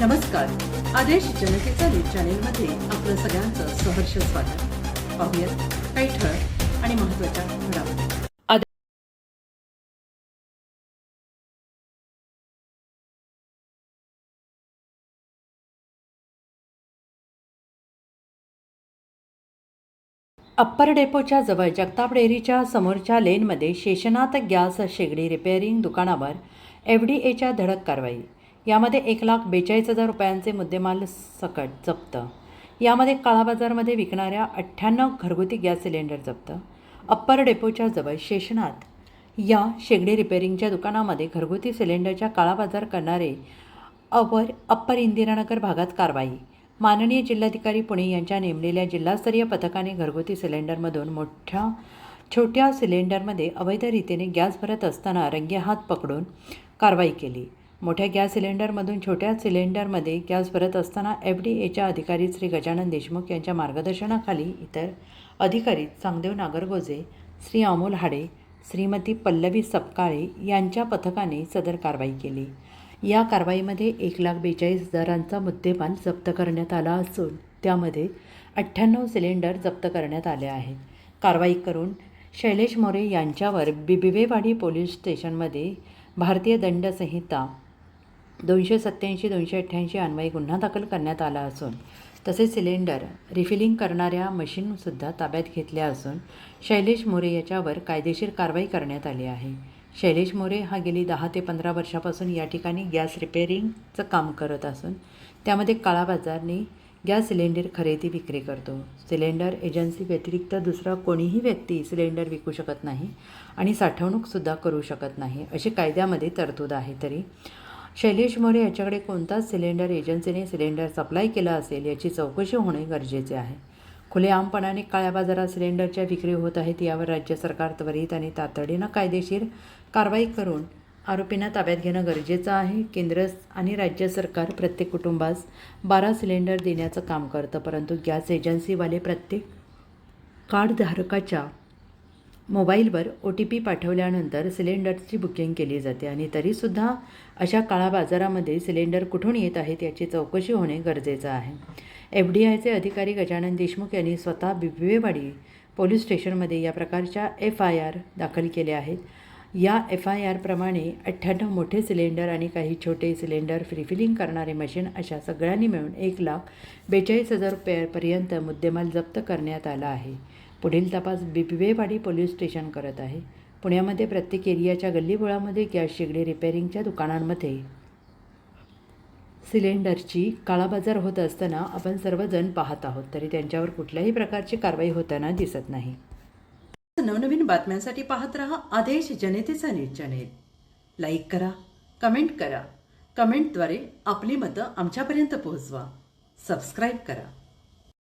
नमस्कार. आदेश जनतेचा न्यूज चॅनेलमध्ये आपलं सगळ्यांचं सहर्ष स्वागत. पाहूयात काही ठळक आणि महत्त्वाच्या घडामोडी. अप्पर डेपोच्या जवळ जगताप डेअरीच्या समोरच्या लेनमध्ये शेषनाथ गॅस शेगडी रिपेअरिंग दुकानावर एफ डी एच्या धडक कारवाई. यामध्ये एक लाख बेचाळीस हजार रुपयांचे मुद्देमाल सकट जप्त. यामध्ये काळाबाजारमध्ये विकणाऱ्या अठ्ठ्याण्णव घरगुती गॅस सिलेंडर जप्त. अप्पर डेपोच्या जवळ शेषनाथ. या शेगडी रिपेअरिंगच्या दुकानामध्ये घरगुती सिलेंडरच्या काळाबाजार करणारे अवर अप्पर इंदिरानगर भागात कारवाई. माननीय जिल्हाधिकारी पुणे यांच्या नेमलेल्या जिल्हास्तरीय पथकाने घरगुती सिलेंडरमधून मोठ्या छोट्या सिलेंडरमध्ये अवैध रीतीने गॅस भरत असताना रंगेहात पकडून कारवाई केली. मोठ्या गॅस सिलेंडरमधून छोट्या सिलेंडरमध्ये गॅस भरत असताना एफ डी एच्या अधिकारी श्री गजानन देशमुख यांच्या मार्गदर्शनाखाली इतर अधिकारी चांगदेव नागरगोजे श्री अमोल हाडे श्रीमती पल्लवी सपकाळे यांच्या पथकाने सदर कारवाई केली. या कारवाईमध्ये एक लाख बेचाळीस हजारांचा मुद्देमाल जप्त करण्यात आला असून त्यामध्ये अठ्ठ्याण्णव सिलेंडर जप्त करण्यात आले आहेत. कारवाई करून शैलेश मोरे यांच्यावर बिबिवेवाडी पोलीस स्टेशनमध्ये भारतीय दंड संहिता दोनशे सत्त्याऐंशी दोनशे अठ्ठ्याऐंशी अन्वयी गुन्हा दाखल करण्यात आला असून तसेच सिलेंडर रिफिलिंग करणाऱ्या मशीनसुद्धा ताब्यात घेतल्या असून शैलेश मोरे याच्यावर कायदेशीर कारवाई करण्यात आली आहे. शैलेश मोरे हा गेली दहा ते पंधरा वर्षापासून या ठिकाणी गॅस रिपेअरिंगचं काम करत असून त्यामध्ये काळा बाजारने गॅस सिलेंडर खरेदी विक्री करतो. सिलेंडर एजन्सी व्यतिरिक्त दुसरा कोणीही व्यक्ती सिलेंडर विकू शकत नाही आणि साठवणूकसुद्धा करू शकत नाही अशी कायद्यामध्ये तरतूद आहे तरी. शैलेश मोरे याच्याकडे कोणताच सिलेंडर एजन्सीने सिलेंडर सप्लाय केला असेल याची चौकशी होणे गरजेचे आहे. खुलेआमपणाने काळ्या बाजारात सिलेंडरच्या विक्री होत आहेत यावर राज्य सरकार त्वरित आणि तातडीनं कायदेशीर कारवाई करून आरोपींना ताब्यात घेणं गरजेचं आहे. केंद्र आणि राज्य सरकार प्रत्येक कुटुंबास बारा सिलेंडर देण्याचं काम करतं परंतु गॅस एजन्सीवाले प्रत्येक कार्डधारकाच्या मोबाईलवर ओ टी पी पाठवल्यानंतर सिलेंडरची बुकिंग केली जाते आणि तरीसुद्धा अशा काळा बाजारामध्ये सिलेंडर कुठून येत आहेत याची चौकशी होणे गरजेचं आहे. एफ डी आयचे अधिकारी गजानन देशमुख यांनी स्वतः बिबवेवाडी पोलीस स्टेशनमध्ये या प्रकारच्या एफ आय आर दाखल केले आहेत. या एफ आय आरप्रमाणे अठ्ठ्याण्णव मोठे सिलेंडर आणि काही छोटे सिलेंडर फ्रीफिलिंग करणारे मशीन अशा सगळ्यांनी मिळून एक लाख बेचाळीस हजार रुपयापर्यंत मुद्देमाल जप्त करण्यात आला आहे. पुढील तपास बिबवेवाडी पोलीस स्टेशन करत आहे. पुण्यामध्ये प्रत्येक एरियाच्या गल्लीबोळामध्ये गॅस शेगडी रिपेअरिंगच्या दुकानांमध्ये. सिलेंडरची काळाबाजार होत असताना आपण सर्वजण पाहत आहोत तरी त्यांच्यावर कुठल्याही प्रकारची कारवाई होताना दिसत नाही. नवनवीन बातम्यांसाठी पाहत रहा आदेश जनतेचा नीट चॅनेल. लाईक करा कमेंट करा. कमेंटद्वारे आपली मतं आमच्यापर्यंत पोहोचवा. सबस्क्राईब करा.